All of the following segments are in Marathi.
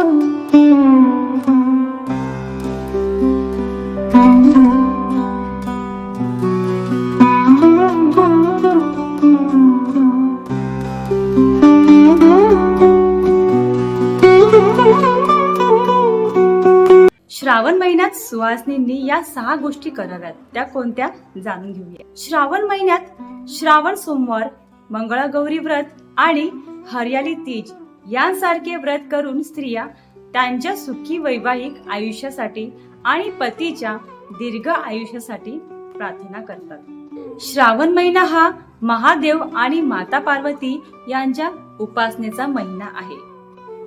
श्रावण महिन्यात सुवासिनींनी या सहा गोष्टी कराव्यात. त्या कोणत्या? जाणून घेऊया. श्रावण महिन्यात श्रावण सोमवार मंगळागौरी व्रत आणि हरियाली तीज. यांसारखे व्रत करून स्त्रिया त्यांच्या सुखी वैवाहिक आयुष्यासाठी आणि पतीच्या दीर्घ आयुष्यासाठी प्रार्थना करतात. श्रावण महिना हा महादेव आणि माता पार्वती यांच्या उपासनेचा महिना आहे.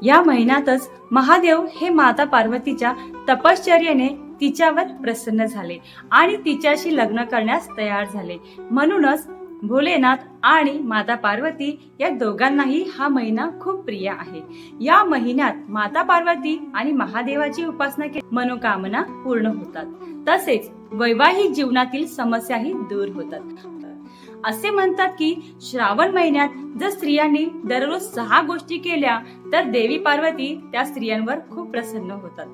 या महिन्यातच महादेव हे माता पार्वतीच्या तपश्चर्याने तिच्यावर प्रसन्न झाले आणि तिच्याशी लग्न करण्यास तयार झाले. म्हणूनच भोलेनाथ आणि माता पार्वती या दोघांनाही हा महिना खूप प्रिय आहे. या महिन्यात माता पार्वती आणि महादेवाची उपासना केली मनोकामना पूर्ण होतात. तसेच वैवाहिक जीवनातील समस्याही दूर होतात. असे म्हणतात की श्रावण महिन्यात जर स्त्रियांनी दररोज सहा गोष्टी केल्या तर देवी पार्वती त्या स्त्रियांवर खूप प्रसन्न होतात.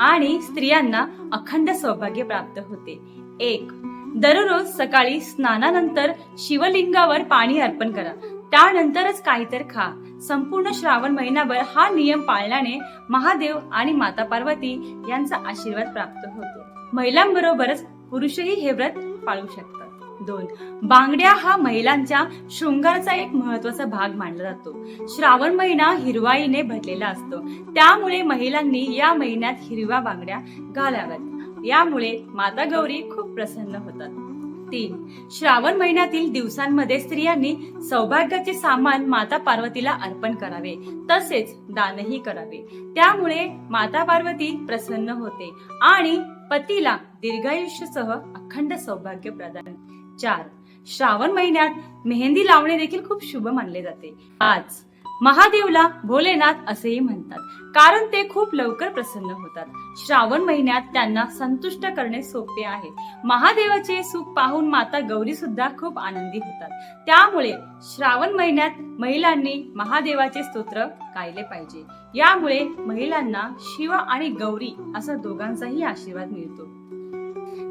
आणि स्त्रियांना अखंड सौभाग्य प्राप्त होते. एक दररोज सकाळी स्नानानंतर शिवलिंगावर पाणी अर्पण करा. त्यानंतरच काहीतर खा. संपूर्ण श्रावण महिनाभर हा नियम पाळल्याने महादेव आणि माता पार्वती यांचा आशीर्वाद प्राप्त होतो. महिलांबरोबरच पुरुषही हे व्रत पाळू शकतात. दोन बांगड्या हा महिलांच्या शृंगारचा एक महत्त्वाचा भाग मानला जातो. श्रावण महिना हिरवाईने भरलेला असतो. त्यामुळे महिलांनी या महिन्यात हिरव्या बांगड्या घालाव्यात. यामुळे माता गौरी खूप प्रसन्न होतात. तीन श्रावण महिन्यातील दिवसांमध्ये स्त्रियांनी सौभाग्याचे सामान माता पार्वतीला अर्पण करावे तसेच दानही करावे. त्यामुळे माता पार्वती प्रसन्न होते आणि पतीला दीर्घायुष्यसह अखंड सौभाग्य प्रदान. चार श्रावण महिन्यात मेहंदी लावणे देखील खूप शुभ मानले जाते. आज महादेवला भोलेनाथ असेही म्हणतात. कारण ते खूप लवकर प्रसन्न होतात. श्रावण महिन्यात त्यांना संतुष्ट करणे सोपे आहे. महादेवाचे सुख पाहून माता गौरी सुद्धा खूप आनंदी होतात. त्यामुळे श्रावण महिन्यात महिलांनी महादेवाचे स्तोत्र गायले पाहिजे. यामुळे महिलांना शिव आणि गौरी असा दोघांचाही आशीर्वाद मिळतो.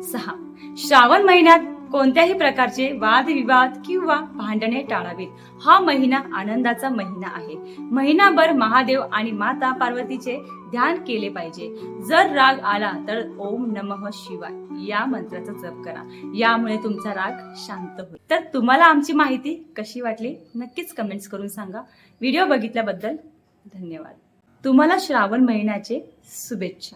सहा. श्रावण महिन्यात कोणत्याही प्रकारचे वादविवाद किंवा भांडणे टाळावीत. हा महिना आनंदाचा महिना आहे. महिनाभर महादेव आणि माता पार्वतीचे ध्यान केले पाहिजे. जर राग आला तर ओम नमः शिवाय. या मंत्राचा जप करा. यामुळे तुमचा राग शांत होईल. तर तुम्हाला आमची माहिती कशी वाटली? नक्कीच कमेंट्स करून सांगा. व्हिडिओ बघितल्याबद्दल धन्यवाद. तुम्हाला श्रावण महिन्याचे शुभेच्छा.